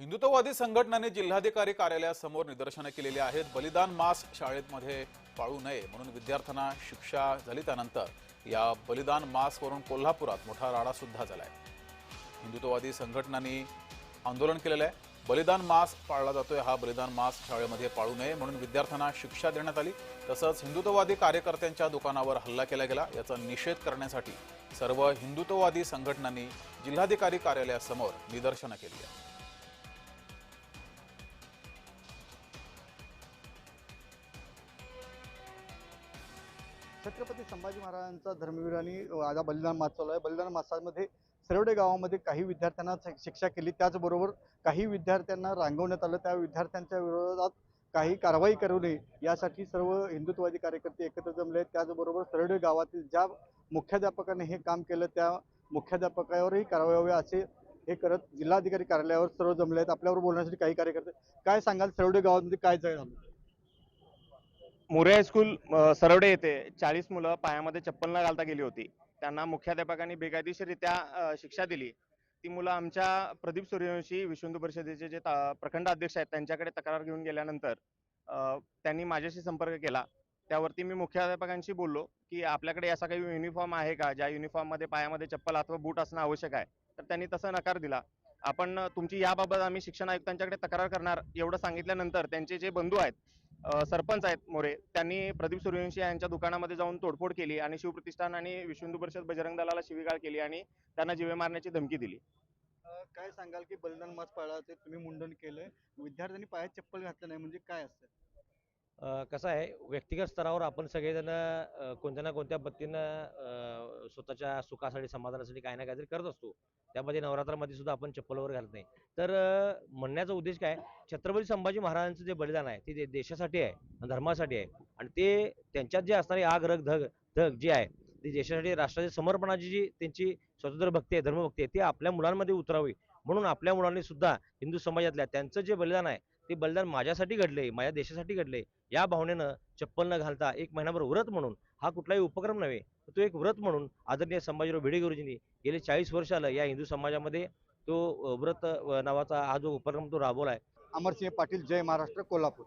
हिंदुत्ववादी संघटनांनी जिल्हाधिकारी कार्यालयासमोर निदर्शनं केलेली आहेत. बलिदान मास शाळेमध्ये पाळू नये म्हणून विद्यार्थ्यांना शिक्षा झाली त्यानंतर या बलिदान मासवरून कोल्हापुरात मोठा राडा सुद्धा झालाय. हिंदुत्ववादी संघटनांनी आंदोलन केलेलं आहे. बलिदान मास पाळला जातोय. हा बलिदान मास शाळेमध्ये पाळू नये म्हणून विद्यार्थ्यांना शिक्षा देण्यात आली. तसंच हिंदुत्ववादी कार्यकर्त्यांच्या दुकानावर हल्ला केला गेला. याचा निषेध करण्यासाठी सर्व हिंदुत्ववादी संघटनांनी जिल्हाधिकारी कार्यालयासमोर निदर्शनं केली आहेत. छत्रपती संभाजी महाराजांचा धर्मवीरांनी आता बलिदान मास चालू आहे. बलिदान मासामध्ये सरवडे गावामध्ये काही विद्यार्थ्यांना शिक्षा केली. त्याचबरोबर काही विद्यार्थ्यांना रांगवण्यात आलं. त्या विद्यार्थ्यांच्या विरोधात काही कारवाई करू नये यासाठी सर्व हिंदुत्ववादी कार्यकर्ते एकत्र जमले आहेत. त्याचबरोबर सरवडे गावातील ज्या मुख्याध्यापकाने हे काम केलं त्या मुख्याध्यापकावरही कारवाई व्हावी असे हे करत जिल्हाधिकारी कार्यालयावर सर्व जमले आहेत. आपल्यावर बोलण्यासाठी काही कार्यकर्ते काय सांगाल? सरवडे गावामध्ये काय झालं? मोरे हायस्कूल सरवडे येथे चाळीस मुलं पायामध्ये चप्पल न घालता गेली होती. त्यांना मुख्याध्यापकांनी बेकायदेशीररित्या शिक्षा दिली. ती मुलं आमच्या प्रदीप सूर्यवंशी विश्व हिंदू परिषदेचे जे प्रखंड अध्यक्ष आहेत त्यांच्याकडे तक्रार घेऊन गेल्यानंतर त्यांनी माझ्याशी संपर्क केला. त्यावरती मी मुख्याध्यापकांशी बोललो की आपल्याकडे असा काही युनिफॉर्म आहे का? ज्या युनिफॉर्ममध्ये पायामध्ये चप्पल अथवा बूट असणं आवश्यक आहे. तर त्यांनी तसं नकार दिला. आपण तुमची याबाबत आम्ही शिक्षण आयुक्तांच्याकडे तक्रार करणार एवढं सांगितल्यानंतर त्यांचे जे बंधू आहेत सरपंच आहेत मोरे. त्यांनी प्रदीप सूर्यवंशी यांच्या दुकानामध्ये जाऊन तोडफोड केली आणि शिवप्रतिष्ठान आणि विश्व हिंदू परिषद बजरंग दलाला शिवीगाळ केली आणि त्यांना जीवे मारण्याची धमकी दिली. काय सांगाल की बलिदान मास पाळला ते तुम्ही मुंडन केलंय. विद्यार्थ्यांनी पायात चप्पल घातलं नाही म्हणजे काय असतं? कसं आहे व्यक्तिगत स्तरावर आपण सगळेजण कोणत्या ना कोणत्या पद्धतीनं स्वतःच्या सुखासाठी समाधानासाठी काही ना काहीतरी करत असतो. त्यामध्ये नवरात्रामध्ये सुद्धा आपण चप्पल वगैरे घालत नाही. तर म्हणण्याचा उद्देश काय? छत्रपती संभाजी महाराजांचं जे बलिदान आहे ते देशासाठी आहे धर्मासाठी आहे आणि ते त्यांच्यात जे असणारी आग रग धग धग जी आहे ती देशासाठी राष्ट्राच्या समर्पणाची जी त्यांची स्वतंत्र भक्ती आहे धर्मभक्ती आहे ती आपल्या मुलांमध्ये उतरावी. म्हणून आपल्या मुलांनी सुद्धा हिंदू समाजातल्या त्यांचं जे बलिदान आहे ते बलिदान माझ्यासाठी घडले माझ्या देशासाठी घडले या भावनेनं चप्पल न घालता एक महिनाभर व्रत म्हणून हा कुठलाही उपक्रम नव्हे तो एक व्रत म्हणून आदरणीय संभाजीराव भिडे गुरुजींनी गेले चाळीस वर्ष आलं या हिंदू समाजामध्ये तो व्रत नावाचा हा जो उपक्रम तो राबवला आहे अमरसिंह पाटील जय महाराष्ट्र कोल्हापूर.